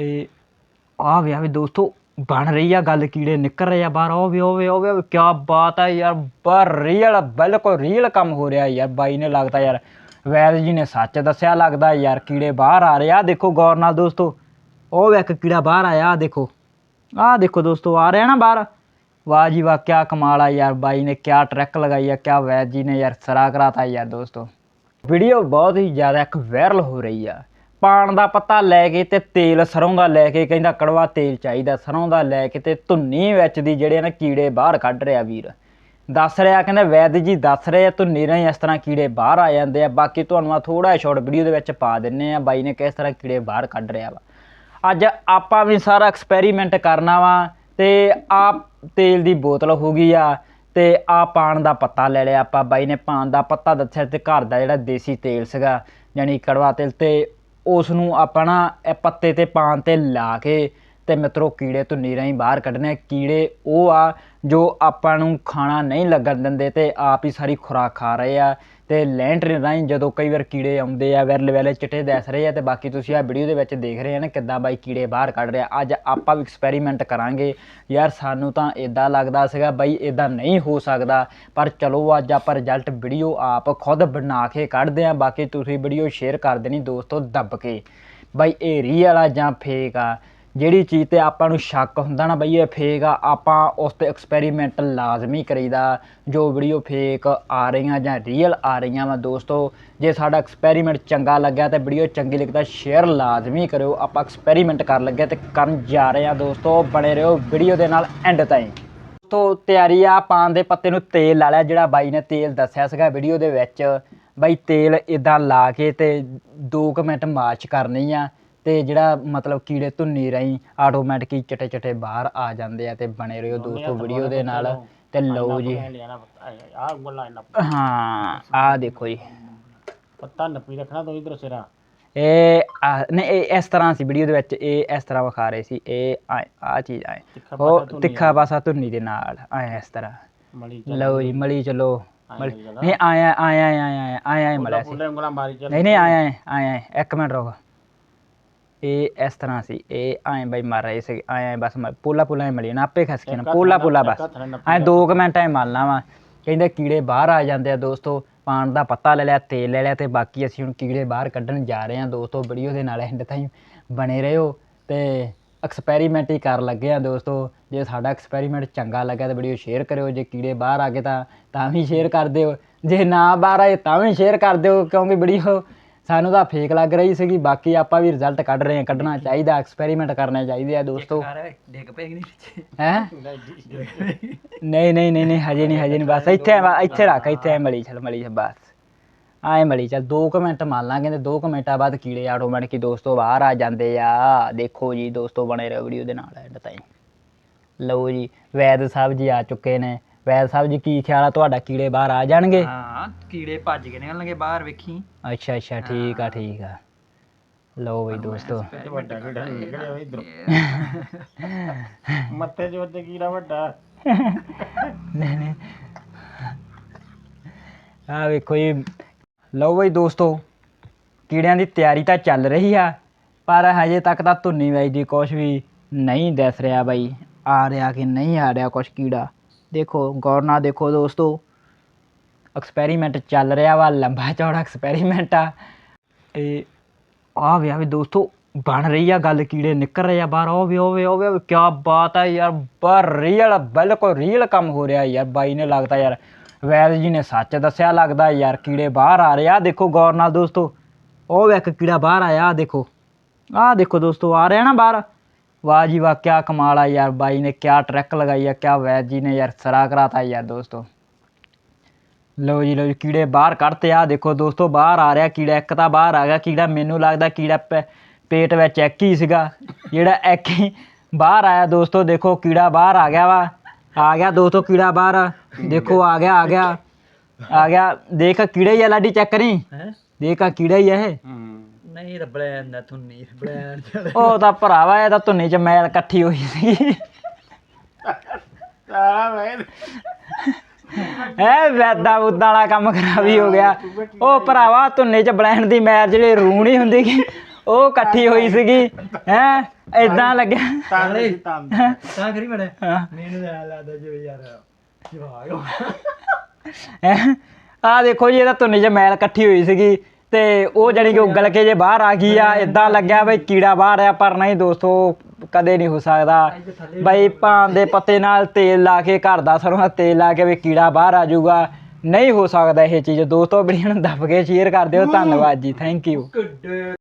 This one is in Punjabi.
ਇਹ ਆ ਵਿਆ ਵੀ ਦੋਸਤੋ, ਬਣ ਰਹੀ ਆ ਗੱਲ, ਕੀੜੇ ਨਿਕਲ ਰਹੇ ਆ ਬਾਹਰ। ਉਹ ਵੀ ਉਹ ਵੀ ਉਹ ਵੀ ਕੀ ਬਾਤ ਆ ਯਾਰ, ਬਾਹਰ ਰੀਅਲ ਬਿਲਕੁਲ ਰੀਅਲ ਕੰਮ ਹੋ ਰਿਹਾ ਯਾਰ, ਬਾਈ ਨੇ ਲੱਗਦਾ ਯਾਰ, ਵੈਦ ਜੀ ਨੇ ਸੱਚ ਦੱਸਿਆ, ਲੱਗਦਾ ਯਾਰ ਕੀੜੇ ਬਾਹਰ ਆ ਰਹੇ ਆ। ਦੇਖੋ ਗੌਰ ਨਾਲ ਦੋਸਤੋ, ਉਹ ਵੇ ਇੱਕ ਕੀੜਾ ਬਾਹਰ ਆਇਆ, ਆਹ ਦੇਖੋ। ਆਹ ਦੇਖੋ ਦੋਸਤੋ, ਆ ਰਿਹਾ ਨਾ ਬਾਹਰ। ਵਾਹ ਜੀ ਵਾਹ ਕੀ ਕਮਾਲ ਆ ਯਾਰ, ਬਾਈ ਨੇ ਕੀ ਟਰੈਕ ਲਗਾਈ ਆ ਕੀ ਵੈਦ ਜੀ ਨੇ ਯਾਰ ਸਰਾ ਕਰਾਤਾ ਯਾਰ ਦੋਸਤੋ। ਵੀਡੀਓ ਬਹੁਤ ਹੀ ਜ਼ਿਆਦਾ ਇੱਕ ਵਾਇਰਲ ਹੋ ਰਹੀ ਆ। ਪਾਣ ਦਾ ਪੱਤਾ ਲੈ ਕੇ ਤੇ ਤੇਲ ਸਰੋਂ ਦਾ ਲੈ ਕੇ ਕਹਿੰਦਾ ਕੜਵਾ ਤੇਲ ਚਾਹੀਦਾ, ਸਰੋਂ ਦਾ ਲੈ ਕੇ ਤੇ ਧੁੰਨੀ ਵਿੱਚ ਦੀ ਜਿਹੜੇ ਨਾ ਕੀੜੇ ਬਾਹਰ ਕੱਢ ਰਿਹਾ ਵੀਰ। ਦੱਸ ਰਿਹਾ, ਕਹਿੰਦਾ ਵੈਦ ਜੀ ਦੱਸ ਰਹੇ ਆ, ਧੁੰਨੀ ਰਾਹੀਂ ਇਸ ਤਰ੍ਹਾਂ ਕੀੜੇ ਬਾਹਰ ਆ ਜਾਂਦੇ ਆ, ਬਾਕੀ ਤੁਹਾਨੂੰ ਆ ਥੋੜਾ ਸ਼ਾਰਟ ਵੀਡੀਓ ਦੇ ਵਿੱਚ ਪਾ ਦਿੰਨੇ ਆ, ਬਾਈ ਨੇ ਕਿਸ ਤਰ੍ਹਾਂ ਕੀੜੇ ਬਾਹਰ ਕੱਢ ਰਿਹਾ ਵਾ। ਅੱਜ ਆਪਾਂ ਵੀ ਸਾਰਾ ਐਕਸਪੈਰੀਮੈਂਟ ਕਰਨਾ ਵਾ ਤੇ ਆ ਤੇਲ ਦੀ ਬੋਤਲ ਹੋ ਗਈ ਆ ਤੇ ਆ ਪਾਣ ਦਾ ਪੱਤਾ ਲੈ ਲਿਆ ਆਪਾਂ, ਬਾਈ ਨੇ ਪਾਣ ਦਾ ਪੱਤਾ ਦੱਸਿਆ ਤੇ ਘਰ ਦਾ ਜਿਹੜਾ ਦੇਸੀ ਤੇਲ ਸੀਗਾ ਯਾਨੀ ਕੜਵਾ ਤੇਲ ਤੇ ਉਸ ਨੂੰ ਆਪਾਂ ਨਾ ਇਹ ਪੱਤੇ ਤੇ ਪਾਣ ਤੇ ਲਾ ਕੇ ਤੇ ਮਿੱਤਰੋ ਕੀੜੇ ਧੁੰਨੀ ਰਾਹੀਂ ਬਾਹਰ ਕੱਢਣੇ ਕੀੜੇ ਉਹ ਆ ਜੋ ਆਪਾਂ ਨੂੰ ਖਾਣਾ ਨਹੀਂ ਲੱਗਣ ਦਿੰਦੇ ਤੇ ਆਪ ਹੀ ਸਾਰੀ ਖੁਰਾਕ ਖਾ ਰਹੇ ਆ। ਤੇ ਲੈਂਟਰ ਰਾਹੀਂ ਜਦੋਂ ਕਈ ਵਾਰ ਕੀੜੇ ਆਉਂਦੇ ਆ, ਵਿਰਲੇ ਵੇਲੇ ਚਿੱਟੇ ਦੱਸ ਰਹੇ ਆ ਤੇ ਬਾਕੀ ਤੁਸੀਂ ਆ ਵੀਡੀਓ ਦੇ ਵਿੱਚ ਦੇਖ ਰਹੇ ਆ ਨਾ ਕਿੱਦਾਂ ਬਾਈ ਕੀੜੇ ਬਾਹਰ ਕੱਢ ਰਿਹਾ। ਅੱਜ ਆਪਾਂ ਵੀ ਐਕਸਪੈਰੀਮੈਂਟ ਕਰਾਂਗੇ। ਯਾਰ ਸਾਨੂੰ ਤਾਂ ਇਦਾਂ ਲੱਗਦਾ ਸੀਗਾ ਬਾਈ ਇਦਾਂ ਨਹੀਂ ਹੋ ਸਕਦਾ, ਪਰ ਚਲੋ ਅੱਜ ਆਪਾਂ ਰਿਜ਼ਲਟ ਵੀਡੀਓ ਆਪ ਖੁਦ ਬਣਾ ਕੇ ਕੱਢਦੇ ਆ, ਬਾਕੀ ਤੁਸੀਂ ਵੀਡੀਓ ਸ਼ੇਅਰ ਕਰ ਦੇਣੀ ਦੋਸਤੋ ਦੱਬ ਕੇ। ਬਾਈ ਇਹ ਰੀਅਲ ਆ ਜਾਂ ਫੇਕ ਆ? ਜਿਹੜੀ ਚੀਜ਼ ਤੇ ਆਪਾਂ ਨੂੰ ਸ਼ੱਕ ਹੁੰਦਾ ਨਾ ਬਈ ਇਹ ਫੇਕ ਆ, ਆਪਾਂ ਉਸ ਤੇ ਐਕਸਪੈਰੀਮੈਂਟ ਲਾਜ਼ਮੀ ਕਰੀਦਾ, ਜੋ ਵੀਡੀਓ ਫੇਕ ਆ ਰਹੀਆਂ ਜਾਂ ਰੀਅਲ ਆ ਰਹੀਆਂ ਵਾ ਦੋਸਤੋ। ਜੇ ਸਾਡਾ ਐਕਸਪੈਰੀਮੈਂਟ ਚੰਗਾ ਲੱਗਿਆ ਤੇ ਵੀਡੀਓ ਚੰਗੀ ਲੱਗਦਾ ਸ਼ੇਅਰ ਲਾਜ਼ਮੀ ਕਰਿਓ। ਆਪਾਂ ਐਕਸਪੈਰੀਮੈਂਟ ਕਰਨ ਲੱਗੇ ਤੇ ਕਰਨ ਜਾ ਰਹੇ ਆ ਦੋਸਤੋ। ਬਣੇ ਰਹੋ ਵੀਡੀਓ ਦੇ ਨਾਲ ਐਂਡ ਤਾਈਂ। ਤੋਂ ਤਿਆਰੀ ਆ, ਪਾਨ ਦੇ ਪੱਤੇ ਨੂੰ ਤੇਲ ਲਾ ਲਿਆ, ਜਿਹੜਾ ਬਾਈ ਨੇ ਤੇਲ ਦੱਸਿਆ ਸੀਗਾ ਵੀਡੀਓ ਦੇ ਵਿੱਚ। ਬਾਈ ਤੇਲ ਇਦਾਂ ਲਾ ਕੇ ਤੇ 2 ਮਿੰਟ ਮਾਰਚ ਕਰਨੀ ਆ। ਤੇ ਜਿਹੜਾ ਮਤਲਬ ਕੀੜੇ ਧੁੰਨੀ ਰਾਹੀਂ ਆਟੋਮੈਟਿਕ ਹੀ ਚਟੇ ਚਟੇ ਬਾਹਰ ਆ ਜਾਂਦੇ ਆ ਤੇ ਬਣੇ ਰਹੋ ਦੋਸਤੋ ਵੀਡੀਓ ਦੇ ਨਾਲ ਤੇ ਲਓ ਜੀ। ਆ ਉਂਗਲ ਇੰਨਾ ਹਾਂ ਆ ਦੇਖੋ ਜੀ। ਪੱਤਾ ਨੱਪੀ ਰੱਖਣਾ ਤੂੰ ਇਧਰ ਸਿਰਾ। ਇਹ ਨਹੀਂ ਇਸ ਤਰ੍ਹਾਂ ਸੀ ਵੀਡੀਓ ਦੇ ਵਿੱਚ ਇਹ ਇਸ ਤਰ੍ਹਾਂ ਵਿਖਾ ਰਹੇ ਸੀ। ਇਹ ਆ ਚੀਜ਼ ਆਏ। ਉਹ ਤਿੱਖਾ ਪਾਸਾ ਧੁੰਨੀ ਦੇ ਨਾਲ ਆਏ ਇਸ ਤਰ੍ਹਾਂ। ਲਓ ਜੀ ਮਲੀ ਚਲੋ। ਨਹੀਂ ਆਇਆ ਆਇਆ ਆਇਆ ਆਇਆ ਆਇਆ ਮਲਿਆ ਸੀ। ਨਹੀਂ ਨਹੀਂ ਆਇਆ ਆਇਆ ਇੱਕ ਮਿੰਟ ਰੁਕ। ਇਹ ਇਸ ਤਰ੍ਹਾਂ ਸੀ ਇਹ ਆਏ ਬਈ ਮਾਰ ਰਹੇ ਸੀ ਆਏ ਬਸ ਮ- ਪੋਲਾ ਪੋਲਾ ਹੀ ਮਲੀ ਨਾ ਆਪੇ ਖਸ ਕੇ ਨਾ ਪੋਲਾ ਪੋਲਾ ਬਸ। ਐ 2 ਮਿੰਟ ਐ ਮਲਣਾ ਵਾ। ਕਹਿੰਦੇ ਕੀੜੇ ਬਾਹਰ ਆ ਜਾਂਦੇ ਆ ਦੋਸਤੋ ਪਾਣ ਦਾ ਪੱਤਾ ਲੈ ਲਿਆ ਤੇਲ ਲੈ ਲਿਆ ਤੇ ਬਾਕੀ ਅਸੀਂ ਹੁਣ ਕੀੜੇ ਬਾਹਰ ਕੱਢਣ ਜਾ ਰਹੇ ਹਾਂ ਦੋਸਤੋ ਵੀਡੀਓ ਦੇ ਨਾਲ ਐਂਡ ਤਾਈਂ ਬਣੇ ਰਹੋ ਤੇ ਐਕਸਪੈਰੀਮੈਂਟ ਹੀ ਕਰਨ ਲੱਗੇ ਆ ਦੋਸਤੋ। ਜੇ ਸਾਡਾ ਐਕਸਪੈਰੀਮੈਂਟ ਚੰਗਾ ਲੱਗਾ ਤਾਂ ਵੀਡੀਓ ਸ਼ੇਅਰ ਕਰਿਓ ਜੇ ਕੀੜੇ ਬਾਹਰ ਆ ਗਏ ਤਾਂ ਤਾਂ ਵੀ ਸ਼ੇਅਰ ਕਰ ਦਿਓ। ਜੇ ਨਾ ਬਾਹਰ ਆਏ ਤਾਂ ਵੀ ਸ਼ੇਅਰ ਕਰ ਦਿਓ ਕਿਉਂਕਿ ਵੀਡੀਓ ਸਾਨੂੰ ਤਾਂ ਫੇਕ ਲੱਗ ਰਹੀ ਸੀਗੀ ਬਾਕੀ ਆਪਾਂ ਵੀ ਰਿਜ਼ਲਟ ਕੱਢ ਰਹੇ ਹਾਂ ਕੱਢਣਾ ਚਾਹੀਦਾ ਐਕਸਪੈਰੀਮੈਂਟ ਕਰਨੇ ਚਾਹੀਦੇ ਆ ਦੋਸਤੋ। ਹੈ ਨਹੀਂ ਨਹੀਂ ਨਹੀਂ ਨਹੀਂ ਹਜੇ ਨਹੀਂ ਹਜੇ ਨਹੀਂ ਬਸ ਇੱਥੇ ਆ, ਇੱਥੇ ਰੱਖ ਇੱਥੇ ਐ ਮਲੀ ਚੱਲ ਮਲੀ ਚੱਲ ਬਸ। ਆਏ ਮਲੀ ਚੱਲ 2 ਮਿੰਟ ਮੰਨ ਲਾਂਗੇ ਤੇ 2 ਮਿੰਟਾਂ ਬਾਅਦ ਕੀੜੇ ਆਟੋਮੈਟਿਕ ਹੀ ਦੋਸਤੋ ਬਾਹਰ ਆ ਜਾਂਦੇ ਆ। ਦੇਖੋ ਜੀ ਦੋਸਤੋ ਬਣੇ ਰਹੋ ਵੀਡੀਓ ਦੇ ਨਾਲ ਐਂਡ ਤਾਈਂ। ਲਓ ਜੀ ਵੈਦ ਸਾਹਿਬ ਜੀ ਆ ਚੁੱਕੇ ਨੇ। ਵੈਦ ਸਾਹਿਬ ਜੀ ਕੀ ਖਿਆਲ ਆ ਤੁਹਾਡਾ ਕੀੜੇ ਬਾਹਰ ਆ ਜਾਣਗੇ ਹਾਂ ਕੀੜੇ ਭੱਜ ਕੇ ਨਿਕਲਣਗੇ ਬਾਹਰ ਵੇਖੀ ਅੱਛਾ ਅੱਛਾ ਠੀਕ ਆ ਠੀਕ ਆ ਲਓ ਬਈ ਦੋਸਤੋ ਵੱਡਾ ਕੀੜਾ ਨਿਕਲਿਆ ਇਧਰ ਮੱਥੇ ਜੋ ਤੇ ਕੀੜਾ ਵੱਡਾ ਨਹੀਂ ਨਹੀਂ ਆ ਵੇਖੋ ਜੀ ਲਓ ਬਈ ਦੋਸਤੋ ਕੀੜਿਆਂ ਦੀ ਤਿਆਰੀ ਤਾਂ ਚੱਲ ਰਹੀ ਆ ਪਰ ਹਜੇ ਤੱਕ ਤਾਂ ਧੁੰਨੀ ਬਾਈ ਜੀ ਕੁਝ ਵੀ ਨਹੀਂ ਦਿਸ ਰਿਹਾ ਬਾਈ ਆ ਰਿਹਾ ਕਿ ਨਹੀਂ ਆ ਰਿਹਾ ਕੁਝ ਕੀੜਾ ਦੇਖੋ ਗੌਰ ਨਾਲ ਦੇਖੋ ਦੋਸਤੋ ਐਕਸਪੈਰੀਮੈਂਟ ਚੱਲ ਰਿਹਾ ਵਾ, ਲੰਬਾ ਚੌੜਾ ਐਕਸਪੈਰੀਮੈਂਟ ਆ। ਇਹ ਆ ਵਿਆ ਵੀ ਦੋਸਤੋ, ਬਣ ਰਹੀ ਆ ਗੱਲ, ਕੀੜੇ ਨਿਕਲ ਰਹੇ ਆ ਬਾਹਰ। ਉਹ ਵੀ ਉਹ ਵੀ ਉਹ ਵੀ ਕੀ ਬਾਤ ਆ ਯਾਰ ਪਰ ਰੀਅਲ ਬਿਲਕੁਲ ਰੀਅਲ ਕੰਮ ਹੋ ਰਿਹਾ ਯਾਰ, ਬਾਈ ਨੇ ਲੱਗਦਾ ਯਾਰ, ਵੈਦ ਜੀ ਨੇ ਸੱਚ ਦੱਸਿਆ ਲੱਗਦਾ ਯਾਰ, ਕੀੜੇ ਬਾਹਰ ਆ ਰਹੇ ਆ। ਦੇਖੋ ਗੌਰ ਨਾਲ ਦੋਸਤੋ, ਉਹ ਵੇ ਇੱਕ ਕੀੜਾ ਬਾਹਰ ਆਇਆ ਦੇਖੋ। ਆਹ ਦੇਖੋ ਦੋਸਤੋ, ਆ ਰਿਹਾ ਨਾ ਬਾਹਰ। ਵਾਹ ਜੀ ਵਾਹ ਕੀ ਕਮਾਲ ਆ ਯਾਰ ਬਾਈ ਨੇ ਕਿਆ ਟਰੈਕ ਲਗਾਈ ਆ ਕਿਆ ਵੈਦ ਜੀ ਨੇ ਯਾਰ ਸਰਾ ਕਰਾਤਾ ਯਾਰ ਦੋਸਤੋ। ਲਓ ਜੀ ਲਓ ਜੀ ਕੀੜੇ ਬਾਹਰ ਕੱਢਤੇ ਆ। ਦੇਖੋ ਦੋਸਤੋ ਬਾਹਰ ਆ ਰਿਹਾ ਕੀੜਾ ਇੱਕ ਤਾਂ ਬਾਹਰ ਆ ਗਿਆ ਕੀੜਾ ਮੈਨੂੰ ਲੱਗਦਾ ਕੀੜਾ ਪੇਟ ਵਿੱਚ ਇੱਕ ਹੀ ਸੀਗਾ ਜਿਹੜਾ ਇੱਕ ਹੀ ਬਾਹਰ ਆਇਆ ਦੋਸਤੋ। ਦੇਖੋ ਕੀੜਾ ਬਾਹਰ ਆ ਗਿਆ ਵਾ। ਆ ਗਿਆ ਦੋਸਤੋ ਕੀੜਾ ਬਾਹਰ। ਦੇਖੋ ਆ ਗਿਆ ਆ ਗਿਆ ਆ ਗਿਆ। ਦੇਖ ਕੀੜਾ ਹੀ ਆ ਲਾਡੀ ਚੈੱਕ ਕਰੀ। ਦੇਖ ਆ ਕੀੜਾ ਹੀ ਆ ਇਹ। ਨਹੀਂ ਰਬੜਿਆ ਨਾ ਥੁੰਨੀ ਰਬੜਿਆ ਉਹ ਤਾਂ ਭਰਾਵਾ ਇਹ ਤਾਂ ਧੁੰਨੀ ਚ ਮੈਲ ਇਕੱਠੀ ਹੋਈ ਸੀ। ਸਾਰਾ ਮੈਂ ਐ ਵੈਦਾ ਉਦਾਂ ਵਾਲਾ ਕੰਮ ਖਰਾਬ ਹੀ ਹੋ ਗਿਆ ਉਹ ਭਰਾਵਾ ਧੁੰਨੇ ਚ ਬਲੈਂਡ ਦੀ ਮੈਲ ਜਿਹੜੇ ਰੂ ਨਹੀਂ ਹੁੰਦੀ ਗੀ, ਉਹ ਇਕੱਠੀ ਹੋਈ ਸੀਗੀ। ਹੈ ਇਦਾਂ ਲੱਗਿਆ। ਤਾਂ ਨਹੀਂ ਤਾਂ ਤਾਂ ਕਰੀ ਮੜੇ। ਹਾਂ। ਮੈਨੂੰ ਤਾਂ ਐਂ ਲੱਗਦਾ ਜਿਵੇਂ ਯਾਰ ਜਵਾਗ ਆ ਦੇਖੋ ਜੀ ਇਹਦਾ ਤੁੰਨੇ ਚ ਮੈਲ ਇਕੱਠੀ ਹੋਈ ਸੀਗੀ। ਤੇ ਉਹ ਜਾਣੀ ਕਿ ਉਗਲ ਕੇ ਜੇ ਬਾਹਰ ਆ ਗਈ ਆ ਇਦਾਂ ਲੱਗਿਆ ਬਈ ਕੀੜਾ ਬਾਹਰ ਆ ਪਰ ਨਹੀਂ ਦੋਸਤੋ ਕਦੇ ਨਹੀਂ ਹੋ ਸਕਦਾ। ਬਈ ਪਾਨ ਦੇ ਪੱਤੇ ਨਾਲ ਤੇਲ ਲਾ ਕੇ ਘਰ ਦਾ ਸਰੋਂ ਦਾ ਤੇਲ ਲਾ ਕੇ ਵੀ ਕੀੜਾ ਬਾਹਰ ਆ ਜਾਊਗਾ। ਨਹੀਂ ਹੋ ਸਕਦਾ ਇਹ ਚੀਜ਼। ਦੋਸਤੋ ਵੀਡੀਓ ਨੂੰ ਦੱਬ ਕੇ ਸ਼ੇਅਰ ਕਰ ਦਿਓ। ਧੰਨਵਾਦ ਜੀ। Thank you